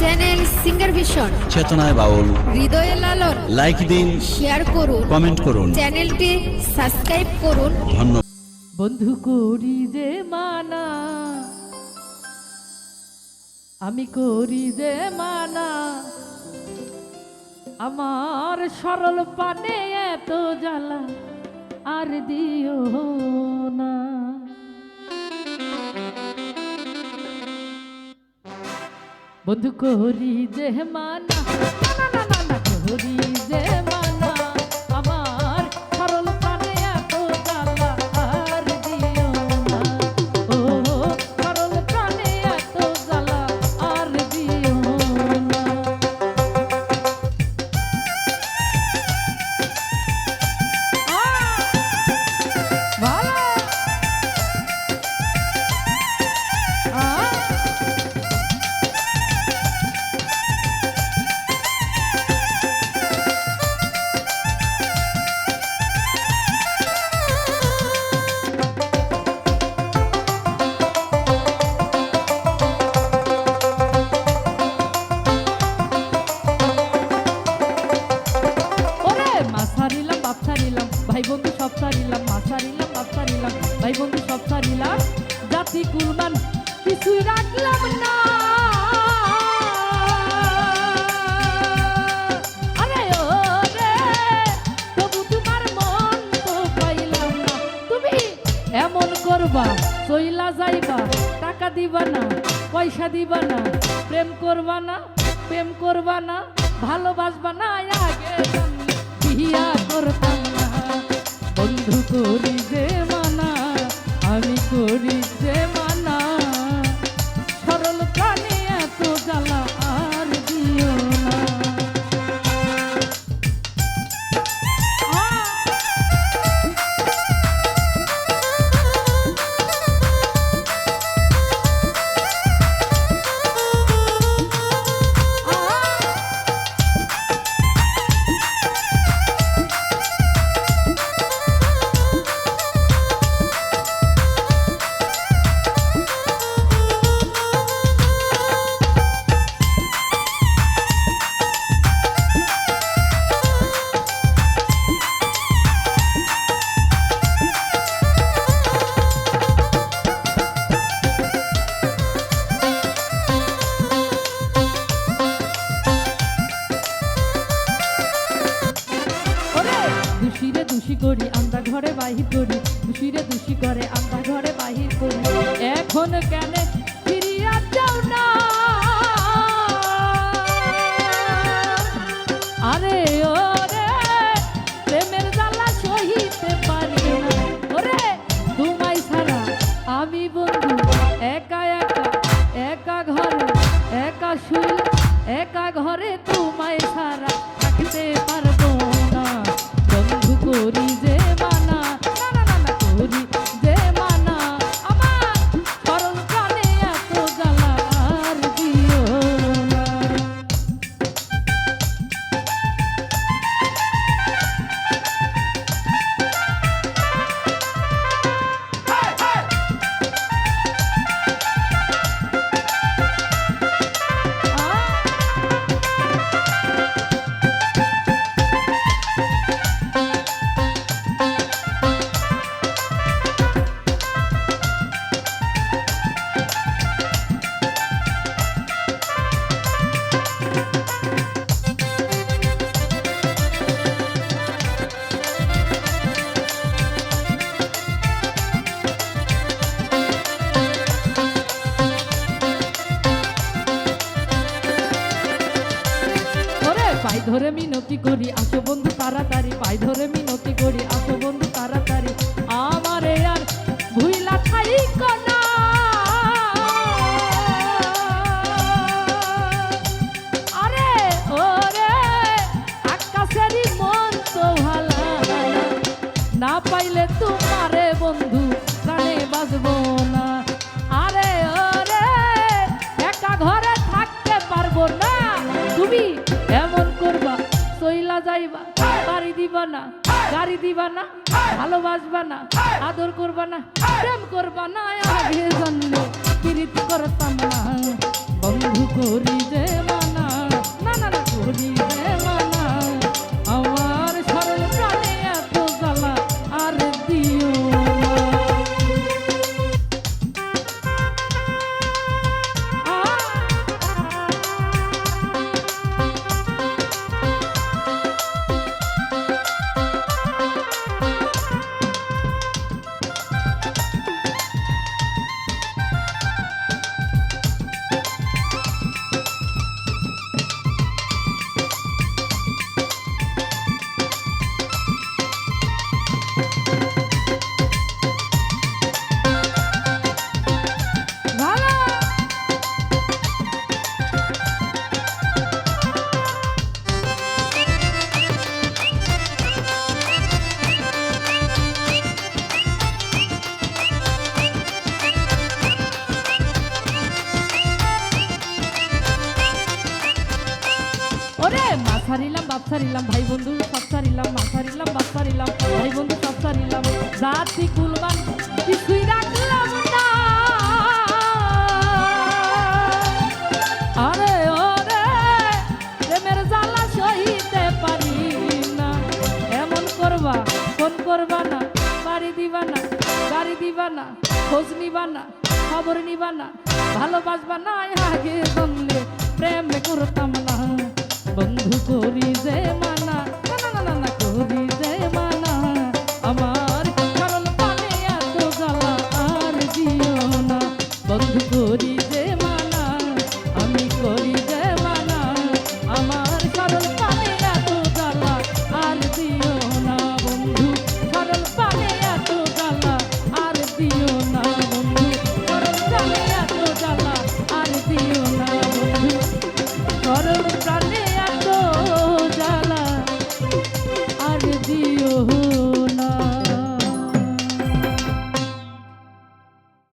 Channel singer vision চেতনায় বাউল হৃদয়ে লালন লাইক দিন শেয়ার করুন কমেন্ট করুন। চ্যানেলটি সাবস্ক্রাইব করুন। ধন্যবাদ। বন্ধু করি যে মানা আমি করি যে মানা। আমার সরল পানে এত জ্বালা আর দিও বন্ধু করি যে মানা না না না না করি যে মানা। ভাই বন্ধু সব ছাড়িলাম জাতি কুরবান কিছুই রাখলাম না। মন এমন করবা চইলা যাইবা, টাকা দিবা না, পয়সা দিবা না, প্রেম করবা না, প্রেম করবা না, ভালোবাসবা না, আগে বিয়া করতাম না। বন্ধু করি যে দোষী আমরা ঘরে বাহির করি। এখন কেন ফিরিয়া যাও না? আরে ওরে, প্রেমের জ্বালা সহিতে পারি না। ওরে, তোমায় ছাড়া আমি বন্ধু, একা একা একা ঘরে, একা শুই একা ঘরে তোমায় ছাড়া থাকতে পারব না। বন্ধু করি যে ধরে মিনতি করি, আসো বন্ধু তাড়াতাড়ি, পাই ধরে মিনতি করি, আসো বন্ধু তাড়াতাড়ি। আমারে আর ভুইলা খাই কনা আরে, ওরে আকাশেরই মন তো না। পাইলে তোমারে বন্ধু প্রাণে বাজবো না। আরে, ওরে, একা ঘরে থাকতে পারব না। তুমি চইলা যাইবা, বাড়ি দিবা না, গাড়ি দিবা না, ভালোবাসবা না, আদর করবা না, প্রেম করবা না সারিলাম ভাই বন্ধু সব সারিলাম মা সারিলাম বাপ সারিলাম ভাই বন্ধু সব সারিলাম জাতি কুলবান কিছুই রাখলাম খোঁজ নিবা খবর নিবা না, ভালোবাসবা না, আগে জানলে প্রেম করতাম না।